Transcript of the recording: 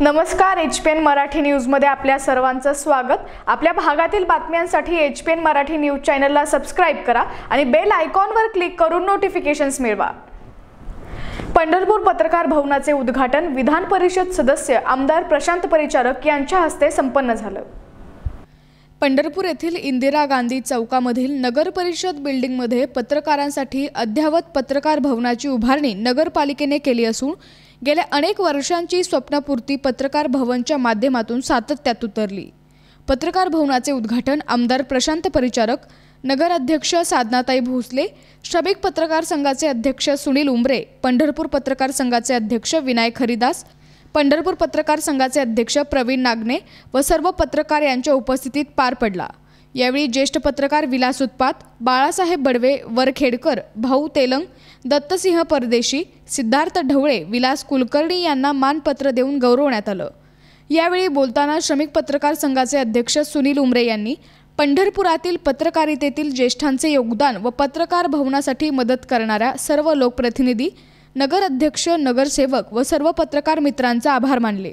नमस्कार H P N Marathi न्यूजमध्ये आपल्या सर्वांचं स्वागत. आपल्या भागातील बातम्यांसाठी H P N Marathi news चॅनलला सबस्क्राईब करा आणि बेल आयकॉनवर क्लिक करून नोटिफिकेशन्स मिळवा. पंढरपूर पत्रकार भवनाचे उद्घाटन विधान परिषद सदस्य आमदार प्रशांत परिचारक यांच्या हस्ते संपन्न झालं. पंढरपूर येथील इंदिरा गांधी चौकामधील नगर परिषद बिल्डिंगमध्ये पत्रकारांसाठी अद्ययावत पत्रकार भवनाची उभारणी नगरपालिकेने केली असून गेल्या अनेक वर्षांची स्वप्नपूर्ती पत्रकार भवनच्या माध्यमातून सातत्यात उतरली. पत्रकार भवनाचे उद्घाटन आमदार प्रशांत परिचारक नगराध्यक्ष साधनाताई भोसले श्रमिक पत्रकार संघाचे अध्यक्ष सुनील उमरे पंढरपूर पत्रकार संघाचे अध्यक्ष विनायक हरिदास पंढरपूर पत्रकार संघाचे अध्यक्ष प्रवीण नागने व सर्व पत्रकार यांच्या उपस्थितीत पार पडला. यावेळी ज्येष्ठ पत्रकार विलास उत्पात बाळासाहेब बडवे वरखेडकर भाऊ तेलंग दत्तसिंह परदेशी सिद्धार्थ ढवळे विलास कुलकर्णी यांना मानपत्र देऊन गौरवण्यात आलं. यावेळी बोलताना श्रमिक पत्रकार संघाचे अध्यक्ष सुनील उमरे यांनी पंढरपुरातील पत्रकारितेतील ज्येष्ठांचे योगदान व पत्रकार भवनासाठी मदत करणाऱ्या सर्व लोकप्रतिनिधी नगर अध्यक्ष नगरसेवक व सर्व पत्रकार मित्रांचा आभार मानले.